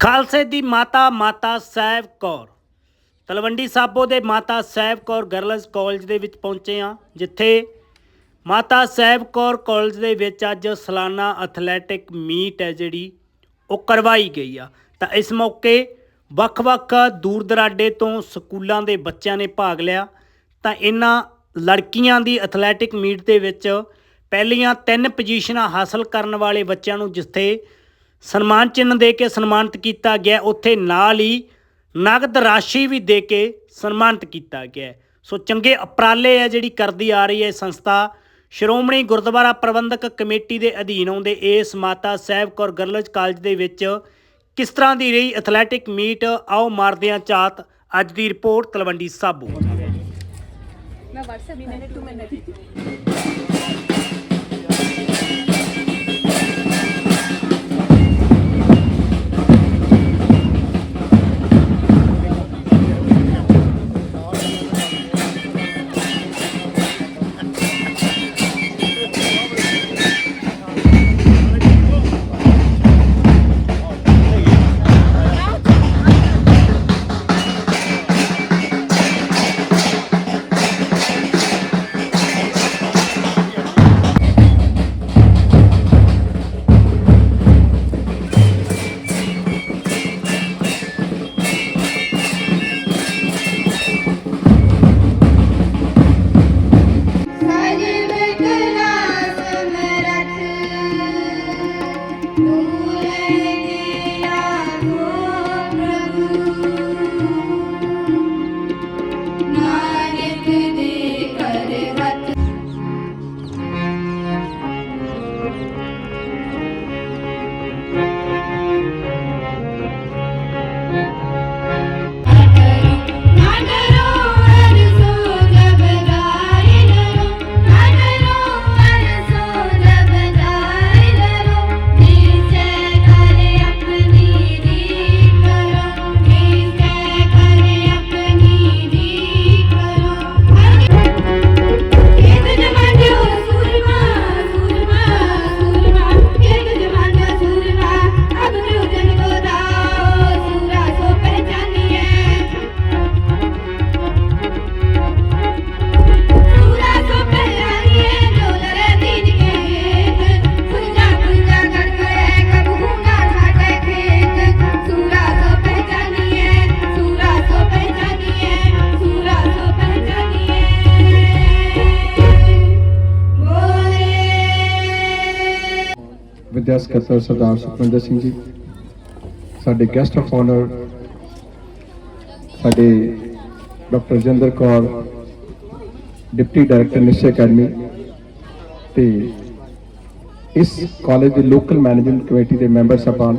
ਖਾਲਸੇ ਦੀ ਮਾਤਾ ਮਾਤਾ ਸਾਹਿਬ ਕੌਰ। ਤਲਵੰਡੀ ਸਾਬੋ ਦੇ ਮਾਤਾ ਸਾਹਿਬ ਕੌਰ ਗਰਲਜ਼ ਕਾਲਜ ਦੇ ਵਿੱਚ ਪਹੁੰਚੇ ਆ ਜਿੱਥੇ ਮਾਤਾ ਸਾਹਿਬ ਕੌਰ ਕਾਲਜ ਦੇ ਵਿੱਚ ਅੱਜ ਸਾਲਾਨਾ ਐਥਲੈਟਿਕ ਮੀਟ ਹੈ ਜਿਹੜੀ, ਉਹ ਕਰਵਾਈ ਗਈ ਆ। ਤਾਂ ਇਸ ਮੌਕੇ ਵੱਖ-ਵੱਖ ਦੂਰ ਦਰਾਡੇ ਤੋਂ ਸਕੂਲਾਂ ਦੇ ਬੱਚਿਆਂ ਨੇ ਭਾਗ ਲਿਆ। ਤਾਂ ਇਹਨਾਂ ਲੜਕੀਆਂ ਦੀ ਐਥਲੈਟਿਕ ਮੀਟ ਦੇ ਵਿੱਚ ਪਹਿਲੀਆਂ ਤਿੰਨ ਪੋਜੀਸ਼ਨਾਂ ਹਾਸਲ ਕਰਨ ਵਾਲੇ ਬੱਚਿਆਂ ਨੂੰ ਜਿੱਥੇ ਸਨਮਾਨ ਚਿੰਨ ਦੇ ਕੇ ਸਨਮਾਨਿਤ ਕੀਤਾ ਗਿਆ ਉੱਥੇ ਨਾਲ ਹੀ ਨਗਦ ਰਾਸ਼ੀ ਵੀ ਦੇ ਕੇ ਸਨਮਾਨਿਤ ਕੀਤਾ ਗਿਆ ਸੋ ਚੰਗੇ ਉਪਰਾਲੇ ਆ ਜਿਹੜੀ ਕਰਦੀ ਆ ਰਹੀ ਹੈ ਸੰਸਥਾ। ਸ਼੍ਰੋਮਣੀ ਗੁਰਦੁਆਰਾ ਪ੍ਰਬੰਧਕ ਕਮੇਟੀ ਦੇ ਅਧੀਨ ਆਉਂਦੇ ਇਸ ਮਾਤਾ ਸਾਹਿਬ ਕੌਰ ਗਰਲਜ ਕਾਲਜ ਦੇ ਵਿੱਚ ਕਿਸ ਤਰ੍ਹਾਂ ਦੀ ਰਹੀ ਐਥਲੈਟਿਕ ਮੀਟ? ਆਓ ਮਾਰਦਿਆਂ ਆ ਚਾਤ। ਅੱਜ ਦੀ ਰਿਪੋਰਟ ਤਲਵੰਡੀ ਸਾਬੂ। ਮੈਂ WhatsApp ਦੂਰੇ ਵਿਦਿਆ ਸਕੱਤਰ ਸਰਦਾਰ ਸੁਖਵਿੰਦਰ ਸਿੰਘ ਜੀ, ਸਾਡੇ ਗੈਸਟ ਆਫ ਆਨਰ ਸਾਡੇ doctor Jinder Kaur, deputy director Nishchay academy ਤੇ ਇਸ ਕਾਲਜ ਦੇ ਲੋਕਲ ਮੈਨੇਜਮੈਂਟ ਕਮੇਟੀ ਦੇ ਮੈਂਬਰ ਸਾਹਿਬਾਨ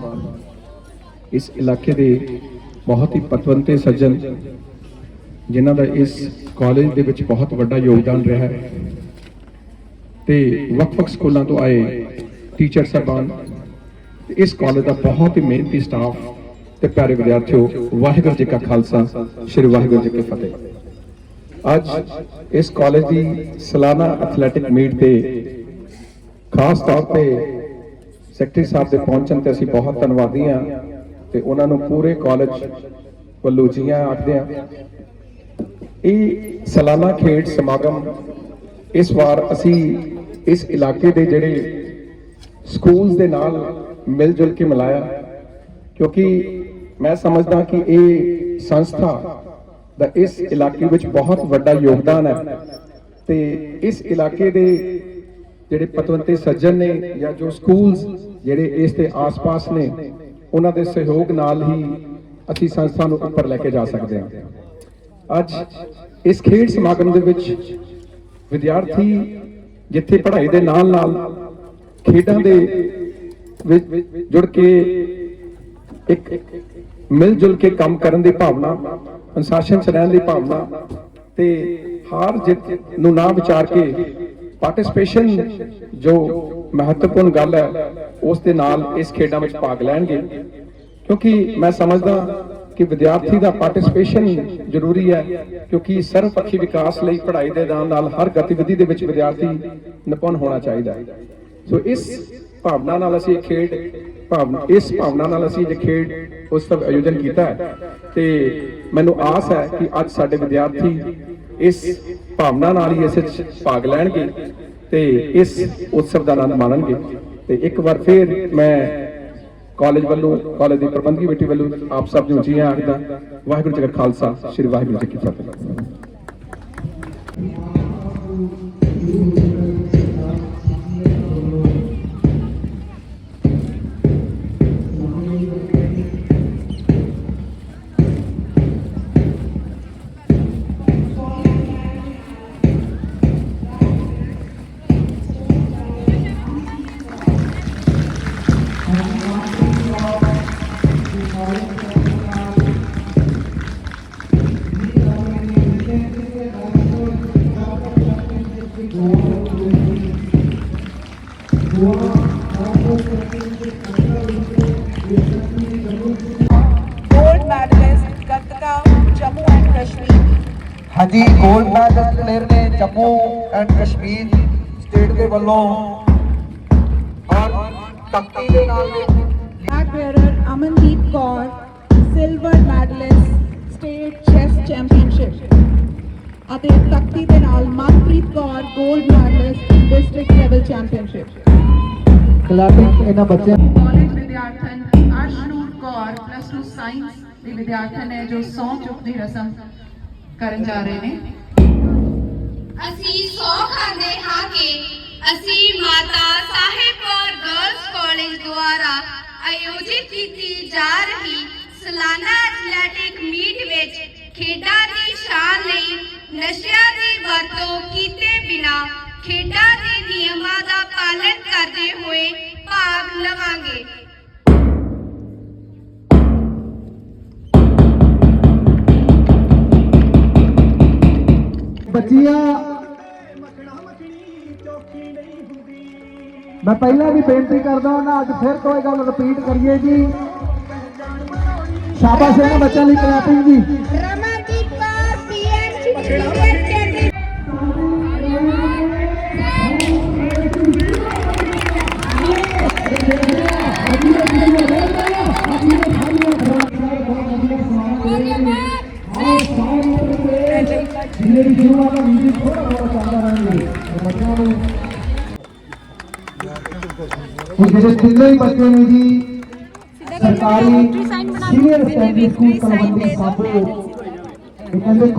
ਇਸ ਇਲਾਕੇ ਦੇ ਬਹੁਤ ਹੀ ਪਤਵੰਤੇ ਸੱਜਣ, ਜਿਨ੍ਹਾਂ ਦਾ ਇਸ ਕਾਲਜ ਦੇ ਵਿੱਚ ਬਹੁਤ ਵੱਡਾ ਯੋਗਦਾਨ ਰਿਹਾ ਹੈ। ਤੇ ਵੱਖ-ਵੱਖ ਸਕੂਲਾਂ ਤੋਂ ਆਏ ਟੀਚਰ ਸਾਹਿਬਾਨ ਇਸ ਕਾਲਜ ਦਾ ਬਹੁਤ ਹੀ ਮਿਹਨਤੀ ਸਟਾਫ ਤੇ ਪਿਆਰੇ ਵਿਦਿਆਰਥੀਓ, ਵਾਹਿਗੁਰੂ ਜੀ ਕਾ ਖਾਲਸਾ, ਸ੍ਰੀ ਵਾਹਿਗੁਰੂ ਜੀ ਕੀ ਫਤਿਹ। ਅੱਜ ਇਸ ਕਾਲਜ ਦੀ ਸਾਲਾਨਾ ਐਥਲੈਟਿਕ ਮੀਟ ਤੇ ਖਾਸ ਤੌਰ ਤੇ ਸੈਕਟਰੀ ਸਾਹਿਬ ਦੇ ਪਹੁੰਚਣ ਤੇ ਅਸੀਂ ਬਹੁਤ ਧੰਨਵਾਦੀ ਹਾਂ ਤੇ ਉਹਨਾਂ ਨੂੰ ਪੂਰੇ ਕਾਲਜ ਵੱਲੋਂ ਜੀਆਂ ਆਖਦੇ ਹਾਂ। ਇਹ ਸਾਲਾਨਾ ਖੇਡ ਸਮਾਗਮ ਇਸ ਵਾਰ ਅਸੀਂ ਇਸ ਇਲਾਕੇ ਦੇ ਜਿਹੜੇ ਸਕੂਲਸ ਦੇ ਨਾਲ ਮਿਲ ਜੁਲ ਕੇ ਮਿਲਾਇਆ। ਕਿਉਂਕਿ ਮੈਂ ਸਮਝਦਾ ਕਿ ਇਹ ਸੰਸਥਾ ਦਾ ਇਸ ਇਲਾਕੇ ਵਿੱਚ ਬਹੁਤ ਵੱਡਾ ਯੋਗਦਾਨ ਹੈ ਤੇ ਇਸ ਇਲਾਕੇ ਦੇ ਜਿਹੜੇ ਪਤਵੰਤੇ ਸੱਜਣ ਨੇ ਜਾਂ ਜੋ ਸਕੂਲਸ ਜਿਹੜੇ ਇਸ ਦੇ ਆਸ-ਪਾਸ ਨੇ, ਉਹਨਾਂ ਦੇ ਸਹਿਯੋਗ ਨਾਲ ਹੀ ਅਸੀਂ ਸੰਸਥਾ ਨੂੰ ਉੱਪਰ ਲੈ ਕੇ ਜਾ ਸਕਦੇ ਹਾਂ। ਅੱਜ ਇਸ ਖੇਡ ਸਮਾਗਮ ਦੇ ਵਿੱਚ ਵਿਦਿਆਰਥੀ ਜਿੱਥੇ ਪੜ੍ਹਾਈ ਦੇ ਨਾਲ ਨਾਲ ਖੇਡਾਂ ਦੇ ਵਿੱਚ ਜੁੜ ਕੇ ਇੱਕ ਮਿਲ ਜੁਲ ਕੇ ਕੰਮ ਕਰਨ ਦੀ ਭਾਵਨਾ, ਅਨੁਸ਼ਾਸਨ ਚ ਰਹਿਣ ਦੀ ਭਾਵਨਾ ਤੇ ਹਾਰ ਜਿੱਤ ਨੂੰ ਨਾ ਵਿਚਾਰ ਕੇ ਪਾਰਟਿਸਪੇਸ਼ਨ ਜੋ ਮਹੱਤਵਪੂਰਨ ਗੱਲ ਹੈ, ਉਸ ਦੇ ਨਾਲ ਇਸ ਖੇਡਾਂ ਵਿੱਚ ਭਾਗ ਲੈਣਗੇ। ਕਿਉਂਕਿ ਮੈਂ ਸਮਝਦਾ ਕਿ ਵਿਦਿਆਰਥੀ ਦਾ ਪਾਰਟਿਸਪੇਸ਼ਨ ਜ਼ਰੂਰੀ ਹੈ, ਕਿਉਂਕਿ ਸਰਵਪੱਖੀ ਵਿਕਾਸ ਲਈ ਪੜ੍ਹਾਈ ਦੇ ਨਾਲ ਨਾਲ ਹਰ ਗਤੀਵਿਧੀ ਦੇ ਵਿੱਚ ਵਿਦਿਆਰਥੀ ਨਿਪੁੰਨ ਹੋਣਾ ਚਾਹੀਦਾ ਹੈ। ਸੋ ਇਸ ਭਾਵਨਾ ਨਾਲ ਅਸੀਂ ਇਹ ਖੇਡ ਭਾਵਨਾ ਇਸ ਭਾਵਨਾ ਨਾਲ ਅਸੀਂ ਇਹ ਖੇਡ ਉਤਸਵ ਆਯੋਜਨ ਕੀਤਾ ਹੈ, ਤੇ ਮੈਨੂੰ ਆਸ ਹੈ ਕਿ ਅੱਜ ਸਾਡੇ ਵਿਦਿਆਰਥੀ ਇਸ ਭਾਵਨਾ ਨਾਲ ਹੀ ਇਸ ਵਿੱਚ ਭਾਗ ਲੈਣਗੇ ਤੇ ਇਸ ਉਤਸਵ ਦਾ ਆਨੰਦ ਮਾਣਨਗੇ। ਤੇ ਇੱਕ ਵਾਰ ਫਿਰ ਮੈਂ ਕਾਲਜ ਵੱਲੋਂ, ਕਾਲਜ ਦੀ ਪ੍ਰਬੰਧਕੀ ਕਮੇਟੀ ਵੱਲੋਂ ਆਪ ਸਭ ਨੂੰ ਜੀ ਆਖਦਾ ਵਾਹਿਗੁਰੂ ਜੀ ਕਾ ਖਾਲਸਾ, ਸ੍ਰੀ ਵਾਹਿਗੁਰੂ ਜੀ ਕੀ ਫਤਿਹ। Gold medalist Gatka Jammu and Kashmir. ਹਾਂਜੀ 골ਡ ਮੈਡਲ ਪਲੇਅਰ ਨੇ ਜੰਮੂ ਐਂਡ ਕਸ਼ਮੀਰ ਸਟੇਟ ਦੇ ਵੱਲੋਂ ਔਰ ਤਖਤੀ ਦੇ ਨਾਲ Flag bearer Amandeep Kaur, silver medalist state chess championship. ਅਤੇ ਤਖਤੀ ਦੇ ਨਾਲ ਕਲੈਪਿੰਗ ਇਹਨਾਂ ਬੱਚਿਆਂ ਕਾਲਜ ਵਿਦਿਆਰਥਣ ਅਰਸ਼ਨੂਰ ਕੌਰ ਪਲੱਸ 2 ਸਾਇੰਸ ਦੀ ਵਿਦਿਆਰਥਣ ਹੈ ਜੋ ਸੌਂ ਚੁੱਕ ਦੀ ਰਸਮ ਕਰਨ ਜਾ ਰਹੇ ਨੇ। ਅਸੀਂ ਸੌ ਖਾਂਦੇ ਹਾਂ ਕਿ ਅਸੀਂ ਮਾਤਾ ਸਾਹਿਬ ਕੌਰ ਗਰਲਸ ਕਾਲਜ ਦੁਆਰਾ ਆਯੋਜਿਤ ਕੀਤੀ ਜਾ ਰਹੀ ਸਾਲਾਨਾ ਐਥਲੈਟਿਕ ਮੀਟ ਵਿੱਚ ਖੇਡਾਂ ਦੀ ਸ਼ਾਨ ਲਈ ਨਸ਼ਿਆਂ ਦੀ ਵਰਤੋਂ ਕੀਤੇ ਬਿਨਾ ਖੇਡਾਂ ਦੇ ਨਿਯਮਾਂ ਦਾ ਪਾਲਣ ਕਰਦੇ ਹੋਏ ਭਾਗ ਲਵਾਂਗੇ। ਬੱਚੀਆਂ ਮੈਂ ਪਹਿਲਾਂ ਵੀ ਬੇਨਤੀ ਕਰਦਾ ਹਾਂ ਅੱਜ ਫਿਰ ਤੋਂ ਇਹ ਗੱਲ ਰਿਪੀਟ ਕਰੀਏ ਜੀ। ਸ਼ਾਬਾਸ਼ ਇਹਨਾਂ ਬੱਚਿਆਂ ਲਈ ਕਲੈਪਿੰਗ ਜੀ। ਰਮਨਦੀਪ ਕੌਰ ਪੀਐਨਜੀ ਜਿਹੜੀ ਸ਼ੁਰੂਆਤ ਦਾ ਵੀਡੀਓ ਥੋੜਾ ਥੋੜਾ ਚੱਲਦਾ ਰਹਿੰਦੇ ਬੱਚਿਆਂ ਨੂੰ ਹੁਣ ਜਿਹੜੇ ਤਿੰਨੇ ਹੀ ਬੱਚੇ ਨੇ ਜੀ ਸਰਕਾਰੀ senior secondary school Talwandi Sabo ਇਹ ਕਹਿੰਦੇ